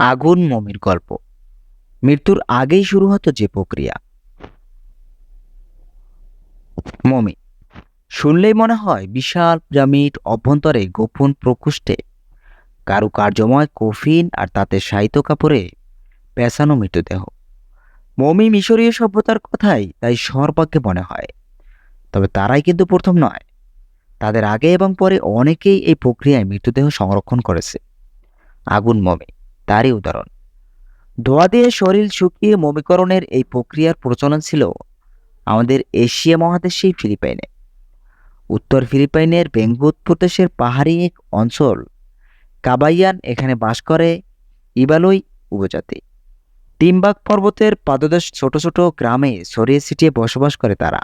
আগুন মমির গল্প। মৃত্যুর আগেই শুরু হতো যে প্রক্রিয়া। মমি, শুনলেই মনে হয় বিশাল পিরামিড অভ্যন্তরে গোপন প্রকোষ্ঠে কারুকার্যময় কফিন আর তাতে সাহিত্য কাপড়ে পেঁচানো মৃতদেহ। মমি মিশরীয় সভ্যতার কথাই তাই সর্বাগ্যে মনে হয়। তবে তারাই কিন্তু প্রথম নয়। তাদের আগে এবং পরে অনেকেই এই প্রক্রিয়ায় মৃতদেহ সংরক্ষণ করেছে। আগুন মমি তারই উদাহরণ। ধোয়া দিয়ে শরীর শুকিয়ে মমিকরণের এই প্রক্রিয়ার প্রচলন ছিল আমাদের এশিয়া মহাদেশেই ফিলিপাইনে। উত্তর ফিলিপাইনের বেঙ্গুত প্রদেশের পাহাড়ি এক অঞ্চল কাবাইয়ান এখানে বাস করে ইবালই উপজাতি। টিম্বাক পর্বতের পাদদেশ ছোট ছোট গ্রামে ছড়িয়ে ছিটিয়ে বসবাস করে তারা।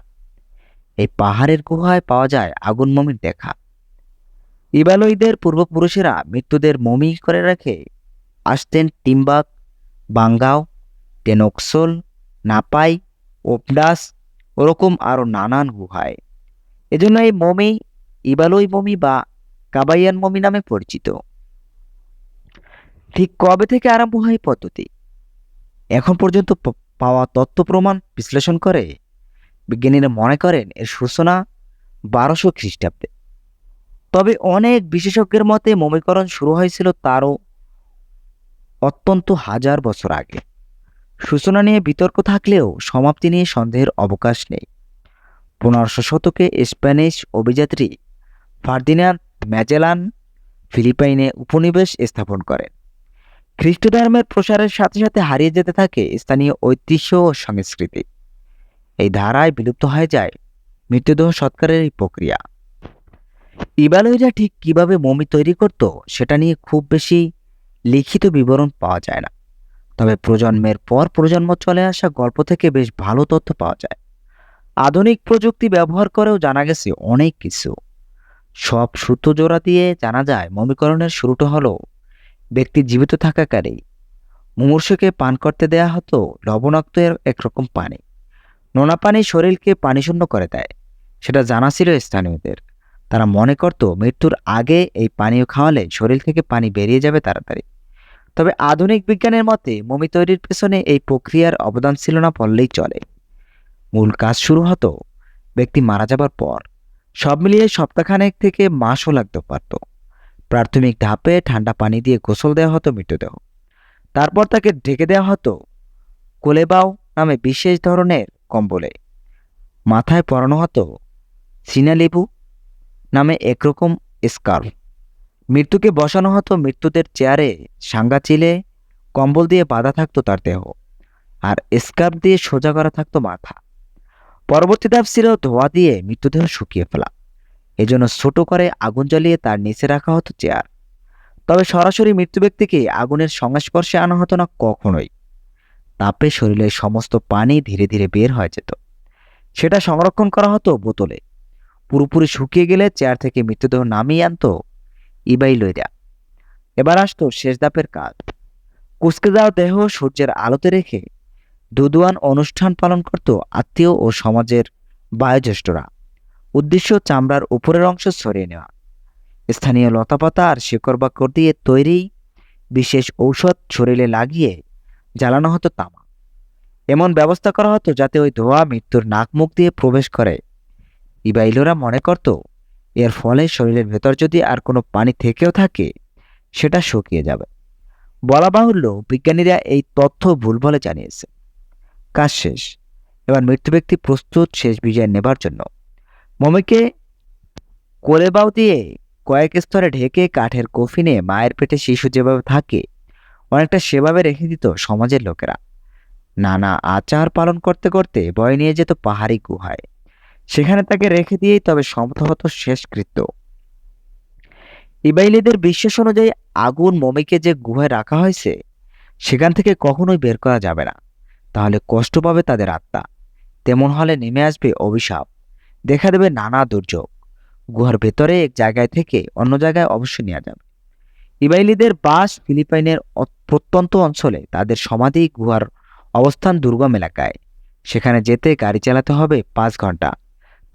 এই পাহাড়ের গুহায় পাওয়া যায় আগুন মমির দেখা। ইবালয়ীদের পূর্বপুরুষেরা মৃত্যুদের মমি করে রেখে আসতেন টিম্বাক, বাঙ্গাও, টেনক্সল, নাপাই ওপডাস ওরকম আরও নানান গুহায়। এজন্য এই মমি ইবালই মমি বা কাবাইয়ান মমি নামে পরিচিত। ঠিক কবে থেকে আরম্ভ হয় পদ্ধতি? এখন পর্যন্ত পাওয়া তথ্য প্রমাণ বিশ্লেষণ করে বিজ্ঞানীরা মনে করেন এর সূচনা বারোশো খ্রিস্টাব্দে। তবে অনেক বিশেষজ্ঞের মতে মমিকরণ শুরু হয়েছিল তারও অত্যন্ত হাজার বছর আগে। সূচনা নিয়ে বিতর্ক থাকলেও সমাপ্তি নিয়ে সন্দেহের অবকাশ নেই। পনেরোশো শতকে স্প্যানিশ অভিযাত্রী ফার্দিনান্দ ম্যাজেলান ফিলিপাইনে উপনিবেশ স্থাপন করেন। খ্রিস্ট ধর্মের প্রসারের সাথে সাথে হারিয়ে যেতে থাকে স্থানীয় ঐতিহ্য ও সংস্কৃতি। এই ধারায় বিলুপ্ত হয়ে যায় মৃতদেহ সৎকারের এই প্রক্রিয়া। ইবালয়রা ঠিক কীভাবে মমি তৈরি করত সেটা নিয়ে খুব বেশি লিখিত বিবরণ পাওয়া যায় না। তবে প্রজন্মের পর প্রজন্ম চলে আসা গল্প থেকে বেশ ভালো তথ্য পাওয়া যায়। আধুনিক প্রযুক্তি ব্যবহার করেও জানা গেছে অনেক কিছু। সব সূত্র জোড়া দিয়ে জানা যায়, মমিকরণের শুরুটা হলো, ব্যক্তি জীবিত থাকাকালেই। মুমূর্ষকে পান করতে দেয়া হতো লবণাক্ত একরকম পানি। নোনা পানি শরীরকে পানিশূন্য করে দেয়। সেটা জানা ছিল স্থানীয়দের। তারা মনে করত, মৃত্যুর আগে এই পানীয় খাওয়ালে শরীর থেকে পানি বেরিয়ে যাবে তাড়াতাড়ি। তবে আধুনিক বিজ্ঞানের মতে, মমি তৈরির পেছনে এই প্রক্রিয়ার অবদান ছিল না বললেই চলে। মূল কাজ শুরু হতো, ব্যক্তি মারা যাবার পর। সব মিলিয়ে সপ্তাহখানেক থেকে মাসও লাগতে পারত। প্রাথমিক ধাপে ঠান্ডা পানি দিয়ে গোসল দেওয়া হতো মৃতদেহ। তারপর তাকে ঢেকে দেওয়া হতো কোলেবাও নামে বিশেষ ধরনের কম্বলে। মাথায় পরানো হতো সিনালেবু নামে একরকম স্কার্ফ। মৃত্যুকে বসানো হতো মৃত্যুদের চেয়ারে, সাঙ্গা চিলে, কম্বল দিয়ে বাঁধা থাকতো তার দেহ, আর স্কার্ফ দিয়ে সোজা করা থাকতো মাথা। পরবর্তী ধাপ ছিল ধোয়া দিয়ে মৃতদেহ শুকিয়ে ফেলা। এজন্য ছোট করে আগুন জ্বালিয়ে তার নিচে রাখা হতো চেয়ার। তবে সরাসরি মৃত্যু ব্যক্তিকে আগুনের সংস্পর্শে আনা হতো না কখনোই। তাপে শরীরের সমস্ত পানি ধীরে ধীরে বের হয়ে যেত। সেটা সংরক্ষণ করা হতো বোতলে। পুরোপুরি শুকিয়ে গেলে চেয়ার থেকে মৃতদেহ নামিয়ে আনতো ইবাই লইরা। এবার আসতো শেষ ধাপের কাজ। কুচকে যাওয়া দেহ সূর্যের আলোতে রেখে দুদুয়ান অনুষ্ঠান পালন করত আত্মীয় ও সমাজের বয়োজ্যেষ্ঠরা। উদ্দেশ্য চামড়ার উপরের অংশ সরিয়ে নেওয়া। স্থানীয় লতাপাতা আর শিকড় বাকড় দিয়ে তৈরি বিশেষ ঔষধ শরীরে লাগিয়ে জ্বালানো হতো তামা। এমন ব্যবস্থা করা হতো যাতে ওই ধোয়া মৃত্যুর নাক মুখ দিয়ে প্রবেশ করে। ইবাইলোরা মনে করত এর ফলে শরীরের ভেতর যদি আর কোনো পানি থেকেও থাকে, সেটা শুকিয়ে যাবে। বলা বাহুল্য, বিজ্ঞানীরা এই তথ্য ভুল বলে জানিয়েছে কাজ শেষ। এবার মৃত্যু ব্যক্তি প্রস্তুত শেষ বিজয় নেবার জন্য। মমিকে কোলেবাও দিয়ে কয়েক স্তরে ঢেকে কাঠের কফিনে মায়ের পেটে শিশু যেভাবে থাকে, অনেকটা সেভাবে রেখে দিত সমাজের লোকেরা। নানা আচার পালন করতে করতে বয়ে নিয়ে যেত পাহাড়ি গুহায়। সেখানে তাকে রেখে দিয়েই তবে সমত হতো শেষকৃত্য। ইবাইলিদের বিশ্বাস অনুযায়ী আগুন মমিকে যে গুহায় রাখা হয়েছে, সেখান থেকে কখনোই বের করা যাবে না। তাহলে কষ্ট পাবে তাদের আত্মা। তেমন হলে নেমে আসবে অভিশাপ। দেখা দেবে নানা দুর্যোগ। গুহার ভেতরে এক জায়গায় থেকে অন্য জায়গায় অবশ্যই নেওয়া যাবে। ইবাইলিদের বাস ফিলিপাইনের প্রত্যন্ত অঞ্চলে তাদের সমাধি গুহার অবস্থান দুর্গম এলাকায়। সেখানে যেতে গাড়ি চালাতে হবে পাঁচ ঘণ্টা।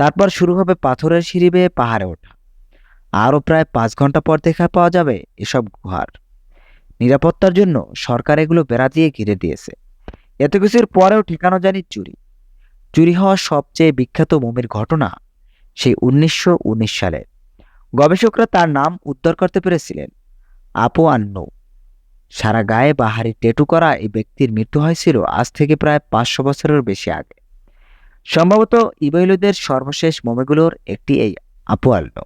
তারপর শুরু হবে পাথরের সিঁড়ি বেয়ে পাহাড়ে ওঠা। আরও প্রায় পাঁচ ঘণ্টা পর দেখা পাওয়া যাবে এসব গুহার। নিরাপত্তার জন্য সরকার এগুলো বেড়া দিয়ে ঘিরে দিয়েছে। এত কিছুর পরেও ঠিকানো জানি চুরি। চুরি হওয়া সবচেয়ে বিখ্যাত মমির ঘটনা সেই উনিশশো উনিশ সালে। গবেষকরা তার নাম উদ্ধার করতে পেরেছিলেন। আপো আন্নু সারা গায়ে বাহারি টেটু করা এই ব্যক্তির মৃত্যু হয়েছিল আজ থেকে প্রায় পাঁচশো বছরের বেশি আগে। সম্ভবত ইবাইলুদের সর্বশেষ মমিগুলোর একটি এই আপু আল্লো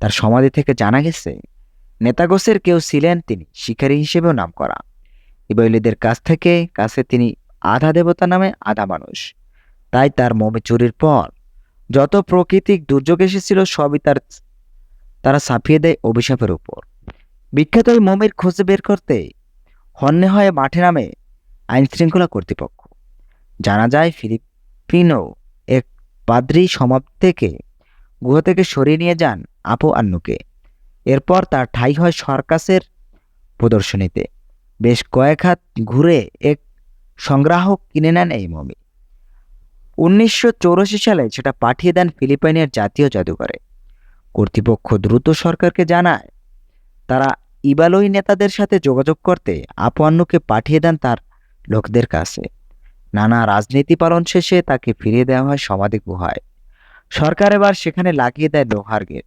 তার সমাধি থেকে জানা গেছে, নেতাগোসের কেউ ছিলেন তিনি, শিকারী হিসেবেও নাম করা ইবাইলুদের কাছ থেকে কাছে তিনি আধা দেবতা নামে আধা মানুষ। তাই তার মমি চুরির পর যত প্রকৃতিক দুর্যোগ এসেছিল সবই তার তারা ছাপিয়ে দেয় অভিশাপের উপর। বিখ্যাত ওই মমির খোঁজে বের করতে হন্যে হয়ে মাঠে নামে আইন শৃঙ্খলা কর্তৃপক্ষ। জানা যায় ফিলিপিনো এক পাদ্রি সমাজ থেকে গুহা থেকে সরিয়ে নিয়ে যান আপু আন্নুকে। এরপর তার ঠাই হয় সরকাসের প্রদর্শনীতে। বেশ কয়েক হাত ঘুরে এক সংগ্রাহক কিনে নেন এই মমি। উনিশশো সালে সেটা পাঠিয়ে দেন ফিলিপাইনের জাতীয় জাদুঘরে। কর্তৃপক্ষ দ্রুত সরকারকে জানায়, তারা ইবালই নেতাদের সাথে যোগাযোগ করতে আপু আন্নুকে পাঠিয়ে দেন তার লোকদের কাছে। নানা রাজনীতি পালন শেষে তাকে ফিরিয়ে দেওয়া হয় সমাধি গুহায়। সরকার এবার সেখানে লাগিয়ে দেয় লোহার গেট।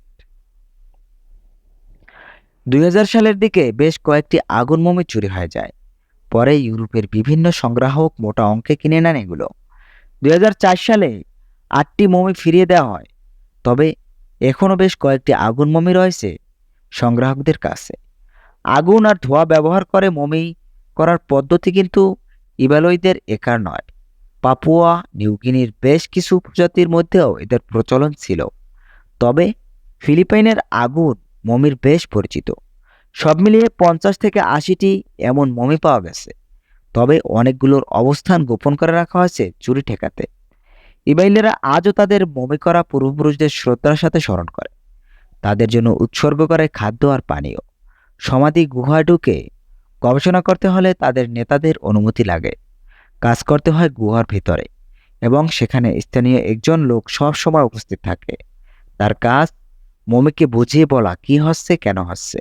দুই হাজার সালের দিকে বেশ কয়েকটি আগুন মমি চুরি হয়ে যায়। পরে ইউরোপের বিভিন্ন সংগ্রাহক মোটা অঙ্কে কিনে নেন এগুলো। দুই হাজার চার সালে আটটি মমি ফিরিয়ে দেওয়া হয়। তবে এখনও বেশ কয়েকটি আগুন মমি রয়েছে সংগ্রাহকদের কাছে। আগুন আর ধোঁয়া ব্যবহার করে মমি করার পদ্ধতি কিন্তু ইবালয়দের একার নয়। পাপুয়া, নিউগিনির বেশ কিছু উপজাতির মধ্যেও এদের প্রচলন ছিল। তবে ফিলিপাইনের আগুন মমির বেশ পরিচিত। সব মিলিয়ে পঞ্চাশ থেকে আশিটি এমন মমি পাওয়া গেছে। তবে অনেকগুলোর অবস্থান গোপন করে রাখা হয়েছে চুরি ঠেকাতে। ইবাইলেরা আজও তাদের মমি করা পূর্বপুরুষদের শ্রদ্ধার সাথে স্মরণ করে। তাদের জন্য উৎসর্গ করে খাদ্য আর পানীয়। সমাধি গুহা ঢুকে গবেষণা করতে হলে তাদের নেতাদের অনুমতি লাগে। কাজ করতে হয় গুহার ভিতরে এবং সেখানে স্থানীয় একজন লোক সব সময় উপস্থিত থাকে। তার কাজ মমিকে বুঝিয়ে বলা কি হচ্ছে, কেন হচ্ছে।